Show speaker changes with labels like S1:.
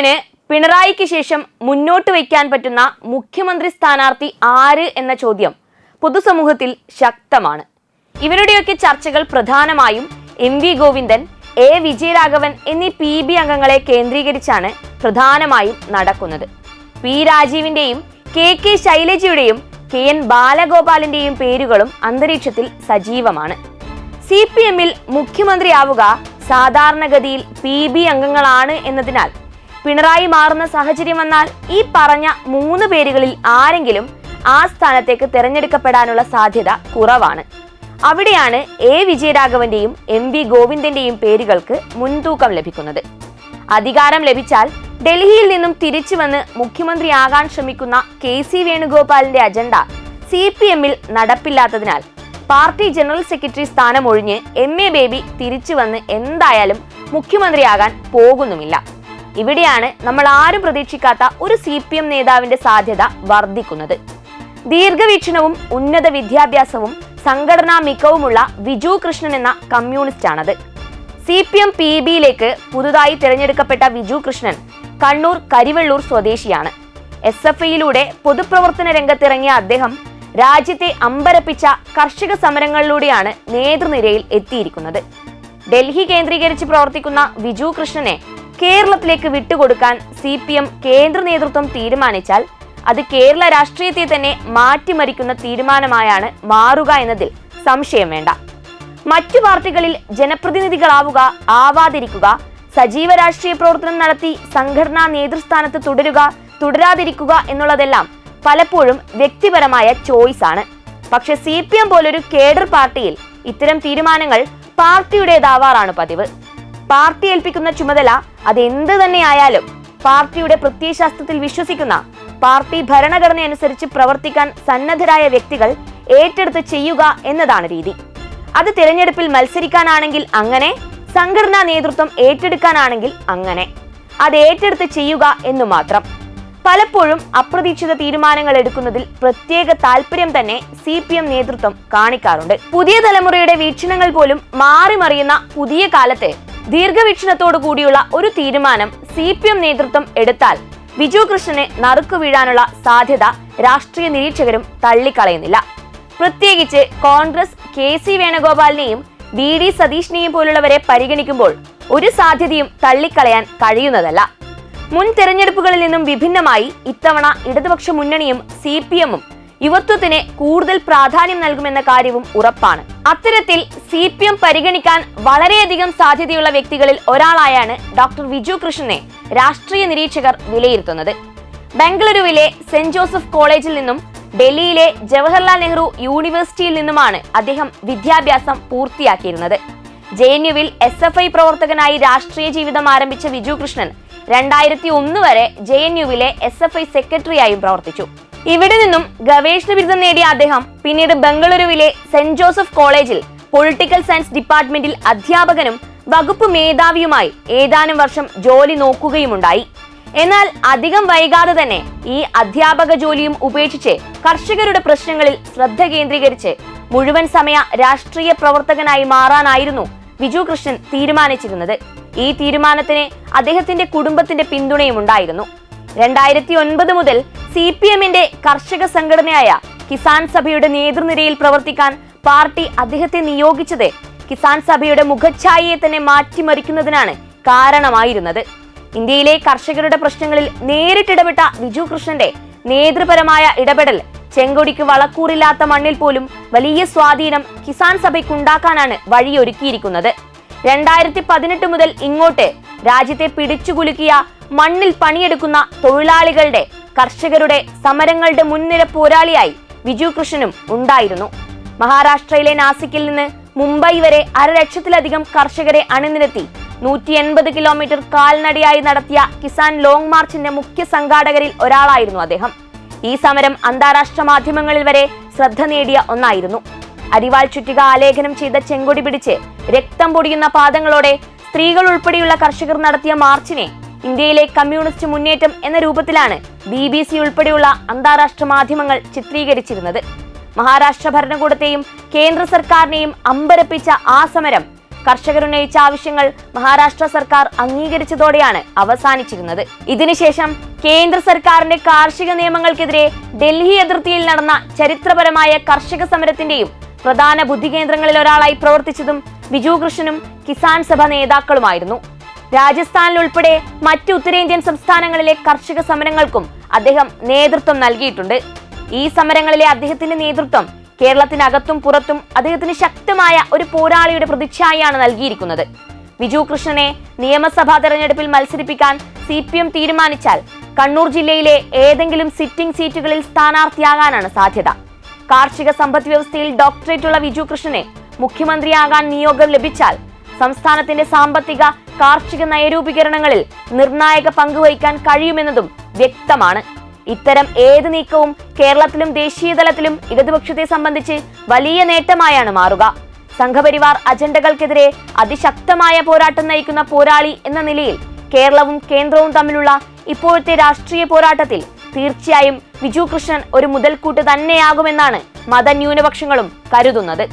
S1: എമ്മിന് പിണറായിക്ക് ശേഷം മുന്നോട്ട് വയ്ക്കാൻ പറ്റുന്ന മുഖ്യമന്ത്രി സ്ഥാനാർത്ഥി ആര് എന്ന ചോദ്യം പൊതുസമൂഹത്തിൽ ശക്തമാണ്. ഇവരുടെയൊക്കെ ചർച്ചകൾ പ്രധാനമായും M V Govindan A Vijayaraghavan എന്നീ പി ബി അംഗങ്ങളെ കേന്ദ്രീകരിച്ചാണ് പ്രധാനമായും നടക്കുന്നത്. പി രാജീവിന്റെയും കെ കെ ശൈലജയുടെയും കെ എൻ ബാലഗോപാലിന്റെയും പേരുകളും അന്തരീക്ഷത്തിൽ സജീവമാണ്. സി പി എമ്മിൽ മുഖ്യമന്ത്രിയാവുക സാധാരണഗതിയിൽ പി ബി അംഗങ്ങളാണ് എന്നതിനാൽ പിണറായി മാറുന്ന സാഹചര്യം വന്നാൽ ഈ പറഞ്ഞ മൂന്ന് പേരുകളിൽ ആരെങ്കിലും ആ സ്ഥാനത്തേക്ക് തിരഞ്ഞെടുക്കപ്പെടാനുള്ള സാധ്യത കുറവാണ്. അവിടെയാണ് എ. വിജയരാഘവന്റെയും എം. വി. ഗോവിന്ദന്റെയും പേരുകൾക്ക് മുൻതൂക്കം ലഭിക്കുന്നത്. അധികാരം ലഭിച്ചാൽ ഡൽഹിയിൽ നിന്നും തിരിച്ചു വന്ന് മുഖ്യമന്ത്രിയാകാൻ ശ്രമിക്കുന്ന കെ. സി. വേണുഗോപാലിന്റെ അജണ്ട സി. പി. എമ്മിൽ നടപ്പില്ലാത്തതിനാൽ പാർട്ടി ജനറൽ സെക്രട്ടറി സ്ഥാനം ഒഴിഞ്ഞ് എം. എ. ബേബി തിരിച്ചു വന്ന് എന്തായാലും മുഖ്യമന്ത്രിയാകാൻ പോകുന്നുമില്ല. ഇവിടെയാണ് നമ്മൾ ആരും പ്രതീക്ഷിക്കാത്ത ഒരു സി പി എം നേതാവിന്റെ സാധ്യത വർദ്ധിക്കുന്നത്. ദീർഘവീക്ഷണവും ഉന്നത വിദ്യാഭ്യാസവും സംഘടനാ മികവുമുള്ള വിജു കൃഷ്ണൻ എന്ന കമ്മ്യൂണിസ്റ്റാണത്. സി പി എം പി ബിയിലേക്ക് പുതുതായി തിരഞ്ഞെടുക്കപ്പെട്ട വിജു കൃഷ്ണൻ കണ്ണൂർ കരിവെള്ളൂർ സ്വദേശിയാണ്. എസ് എഫ് ഐയിലൂടെ പൊതുപ്രവർത്തന രംഗത്തിറങ്ങിയ അദ്ദേഹം രാജ്യത്തെ അമ്പരപ്പിച്ച കർഷക സമരങ്ങളിലൂടെയാണ് നേതൃനിരയിൽ എത്തിയിരിക്കുന്നത്. ഡൽഹി കേന്ദ്രീകരിച്ച് പ്രവർത്തിക്കുന്ന വിജു കൃഷ്ണനെ കേരളത്തിലേക്ക് വിട്ടുകൊടുക്കാൻ സി പി എം കേന്ദ്ര നേതൃത്വം തീരുമാനിച്ചാൽ അത് കേരള രാഷ്ട്രീയത്തെ തന്നെ മാറ്റിമറിക്കുന്ന തീരുമാനമായാണ് മാറുക എന്നതിൽ സംശയം വേണ്ട. മറ്റു പാർട്ടികളിൽ ജനപ്രതിനിധികളാവുക ആവാതിരിക്കുക സജീവ രാഷ്ട്രീയ പ്രവർത്തനം നടത്തി സംഘടനാ നേതൃസ്ഥാനത്ത് തുടരുക തുടരാതിരിക്കുക എന്നുള്ളതെല്ലാം പലപ്പോഴും വ്യക്തിപരമായ ചോയ്സ് ആണ്. പക്ഷെ സി പി എം പോലൊരു കേഡർ പാർട്ടിയിൽ ഇത്തരം തീരുമാനങ്ങൾ പാർട്ടിയുടേതാവാറാണ് പതിവ്. പാർട്ടി ഏൽപ്പിക്കുന്ന ചുമതല അത് എന്ത് തന്നെയായാലും പാർട്ടിയുടെ പ്രത്യയശാസ്ത്രത്തിൽ വിശ്വസിക്കുന്ന പാർട്ടി ഭരണഘടന അനുസരിച്ച് പ്രവർത്തിക്കാൻ സന്നദ്ധരായ വ്യക്തികൾ ഏറ്റെടുത്ത് ചെയ്യുക എന്നതാണ് രീതി. അത് തിരഞ്ഞെടുപ്പിൽ മത്സരിക്കാനാണെങ്കിൽ അങ്ങനെ സംഘടനാ നേതൃത്വം ഏറ്റെടുക്കാനാണെങ്കിൽ അങ്ങനെ. അത് ഏറ്റെടുത്ത് ചെയ്യുക എന്നു മാത്രം. പലപ്പോഴും അപ്രതീക്ഷിത തീരുമാനങ്ങൾ എടുക്കുന്നതിൽ പ്രത്യേക താല്പര്യം തന്നെ സി പി എം നേതൃത്വം കാണിക്കാറുണ്ട്. പുതിയ തലമുറയുടെ വീക്ഷണങ്ങൾ പോലും മാറിമറിയുന്ന പുതിയ കാലത്തെ ദീർഘവീക്ഷണത്തോടു കൂടിയുള്ള ഒരു തീരുമാനം സി പി എം നേതൃത്വം എടുത്താൽ വിജു കൃഷ്ണനെ നറുക്കു വീഴാനുള്ള സാധ്യത രാഷ്ട്രീയ നിരീക്ഷകരും തള്ളിക്കളയുന്നില്ല. പ്രത്യേകിച്ച് കോൺഗ്രസ് കെ സി വേണുഗോപാലിനെയും വി ഡി സതീഷിനെയും പോലുള്ളവരെ പരിഗണിക്കുമ്പോൾ ഒരു സാധ്യതയും തള്ളിക്കളയാൻ കഴിയുന്നതല്ല. മുൻ തെരഞ്ഞെടുപ്പുകളിൽ നിന്നും വിഭിന്നമായി ഇത്തവണ ഇടതുപക്ഷ മുന്നണിയും സി പി എമ്മും യുവത്വത്തിന് കൂടുതൽ പ്രാധാന്യം നൽകുമെന്ന കാര്യവും ഉറപ്പാണ്. അത്തരത്തിൽ സി പി എം പരിഗണിക്കാൻ വളരെയധികം സാധ്യതയുള്ള വ്യക്തികളിൽ ഒരാളായാണ് ഡോക്ടർ വിജു കൃഷ്ണനെ രാഷ്ട്രീയ നിരീക്ഷകർ വിലയിരുത്തുന്നത്. ബംഗളൂരുവിലെ സെന്റ് ജോസഫ് കോളേജിൽ നിന്നും ഡൽഹിയിലെ ജവഹർലാൽ നെഹ്റു യൂണിവേഴ്സിറ്റിയിൽ നിന്നുമാണ് അദ്ദേഹം വിദ്യാഭ്യാസം പൂർത്തിയാക്കിയിരുന്നത്. ജെ എൻ യുവിൽ എസ് എഫ് ഐ പ്രവർത്തകനായി രാഷ്ട്രീയ ജീവിതം ആരംഭിച്ച വിജു കൃഷ്ണൻ രണ്ടായിരത്തി ഒന്ന് വരെ ജെ എൻ യുവിലെ എസ് എഫ് ഐ സെക്രട്ടറിയായും പ്രവർത്തിച്ചു. ഇവിടെ നിന്നും ഗവേഷണ ബിരുദം നേടിയ അദ്ദേഹം പിന്നീട് ബംഗളൂരുവിലെ സെന്റ് ജോസഫ് കോളേജിൽ പൊളിറ്റിക്കൽ സയൻസ് ഡിപ്പാർട്ട്മെന്റിൽ അധ്യാപകനും വകുപ്പ് മേധാവിയുമായി ഏതാനും വർഷം ജോലി നോക്കുകയുമുണ്ടായി. എന്നാൽ അധികം വൈകാതെ തന്നെ ഈ അധ്യാപക ജോലിയും ഉപേക്ഷിച്ച് കർഷകരുടെ പ്രശ്നങ്ങളിൽ ശ്രദ്ധ കേന്ദ്രീകരിച്ച് മുഴുവൻ സമയ രാഷ്ട്രീയ പ്രവർത്തകനായി മാറാനായിരുന്നു വിജു കൃഷ്ണൻ തീരുമാനിച്ചിരുന്നത്. ഈ തീരുമാനത്തിന് അദ്ദേഹത്തിന്റെ കുടുംബത്തിന്റെ പിന്തുണയും ഉണ്ടായിരുന്നു. രണ്ടായിരത്തി ഒൻപത് മുതൽ സി പി എമ്മിന്റെ കർഷക സംഘടനയായ കിസാൻ സഭയുടെ നേതൃനിരയിൽ പ്രവർത്തിക്കാൻ പാർട്ടി അദ്ദേഹത്തെ നിയോഗിച്ചത് കിസാൻ സഭയുടെ മുഖച്ഛായയെ തന്നെ മാറ്റിമറിക്കുന്നതിനാണ് കാരണമായിരുന്നത്. ഇന്ത്യയിലെ കർഷകരുടെ പ്രശ്നങ്ങളിൽ നേരിട്ടിടപെട്ട വിജു കൃഷ്ണന്റെ നേതൃപരമായ ഇടപെടൽ ചെങ്കൊടിക്ക് വളക്കൂറില്ലാത്ത മണ്ണിൽ പോലും വലിയ സ്വാധീനം കിസാൻ സഭയ്ക്കുണ്ടാക്കാനാണ് വഴിയൊരുക്കിയിരിക്കുന്നത്. രണ്ടായിരത്തി പതിനെട്ട് മുതൽ ഇങ്ങോട്ട് രാജ്യത്തെ പിടിച്ചുകുലുക്കിയ മണ്ണിൽ പണിയെടുക്കുന്ന തൊഴിലാളികളുടെ കർഷകരുടെ സമരങ്ങളുടെ മുൻനിര പോരാളിയായി വിജു കൃഷ്ണനും ഉണ്ടായിരുന്നു. മഹാരാഷ്ട്രയിലെ നാസിക്കിൽ നിന്ന് മുംബൈ വരെ അരലക്ഷത്തിലധികം കർഷകരെ അണിനിരത്തി നൂറ്റി എൺപത് കിലോമീറ്റർ കാൽനടയായി നടത്തിയ കിസാൻ ലോങ് മാർച്ചിന്റെ മുഖ്യ സംഘാടകരിൽ ഒരാളായിരുന്നു അദ്ദേഹം. ഈ സമരം അന്താരാഷ്ട്ര മാധ്യമങ്ങളിൽ വരെ ശ്രദ്ധ നേടിയ ഒന്നായിരുന്നു. അരിവാൾ ചുറ്റിക ആലേഖനം ചെയ്ത ചെങ്കൊടി പിടിച്ച് രക്തം പൊടിയുന്ന പാദങ്ങളോടെ സ്ത്രീകൾ ഉൾപ്പെടെയുള്ള കർഷകർ നടത്തിയ മാർച്ചിനെ ഇന്ത്യയിലെ കമ്മ്യൂണിസ്റ്റ് മുന്നേറ്റം എന്ന രൂപത്തിലാണ് ബി ബി സി ഉൾപ്പെടെയുള്ള അന്താരാഷ്ട്ര മാധ്യമങ്ങൾ ചിത്രീകരിച്ചിരുന്നത്. മഹാരാഷ്ട്ര ഭരണകൂടത്തെയും കേന്ദ്ര സർക്കാരിനെയും അമ്പരപ്പിച്ച ആ സമരം കർഷകർ ഉന്നയിച്ച ആവശ്യങ്ങൾ മഹാരാഷ്ട്ര സർക്കാർ അംഗീകരിച്ചതോടെയാണ് അവസാനിച്ചിരുന്നത്. ഇതിനുശേഷം കേന്ദ്ര സർക്കാരിന്റെ കാർഷിക നിയമങ്ങൾക്കെതിരെ ഡൽഹി അതിർത്തിയിൽ നടന്ന ചരിത്രപരമായ കർഷക സമരത്തിന്റെയും പ്രധാന ബുദ്ധികേന്ദ്രങ്ങളിൽ ഒരാളായി പ്രവർത്തിച്ചതും ബിജു കൃഷ്ണനും കിസാൻ സഭ നേതാക്കളുമായിരുന്നു. രാജസ്ഥാനിൽ ഉൾപ്പെടെ മറ്റ് ഉത്തരേന്ത്യൻ സംസ്ഥാനങ്ങളിലെ കർഷക സമരങ്ങൾക്കും അദ്ദേഹം നേതൃത്വം നൽകിയിട്ടുണ്ട്. ഈ സമരങ്ങളിലെ അദ്ദേഹത്തിന്റെ നേതൃത്വം കേരളത്തിനകത്തും പുറത്തും അദ്ദേഹത്തിന് ശക്തമായ ഒരു പോരാളിയുടെ പ്രതിച്ഛായയാണ് നൽകിയിരിക്കുന്നത്. ബിജു കൃഷ്ണനെ നിയമസഭാ തെരഞ്ഞെടുപ്പിൽ മത്സരിപ്പിക്കാൻ സി പി എം തീരുമാനിച്ചാൽ കണ്ണൂർ ജില്ലയിലെ ഏതെങ്കിലും സിറ്റിംഗ് സീറ്റുകളിൽ സ്ഥാനാർത്ഥിയാകാനാണ് സാധ്യത. കാർഷിക സമ്പദ് വ്യവസ്ഥയിൽ ഡോക്ടറേറ്റ് ഉള്ള വിജു കൃഷ്ണനെ മുഖ്യമന്ത്രിയാകാൻ നിയോഗം ലഭിച്ചാൽ സംസ്ഥാനത്തിന്റെ സാമ്പത്തിക കാർഷിക നയരൂപീകരണങ്ങളിൽ നിർണായക പങ്കുവഹിക്കാൻ കഴിയുമെന്നതും വ്യക്തമാണ്. ഇത്തരം ഏത് നീക്കവും കേരളത്തിലും ദേശീയതലത്തിലും ഇടതുപക്ഷത്തെ സംബന്ധിച്ച് വലിയ നേട്ടമായാണ് മാറുക. സംഘപരിവാർ അജണ്ടകൾക്കെതിരെ അതിശക്തമായ പോരാട്ടം നയിക്കുന്ന പോരാളി എന്ന നിലയിൽ കേരളവും കേന്ദ്രവും തമ്മിലുള്ള ഇപ്പോഴത്തെ രാഷ്ട്രീയ പോരാട്ടത്തിൽ തീർച്ചയായും വിജു കൃഷ്ണൻ ഒരു മുതൽക്കൂട്ട് തന്നെയാകുമെന്നാണ് മതന്യൂനപക്ഷങ്ങളും കരുതുന്നത്.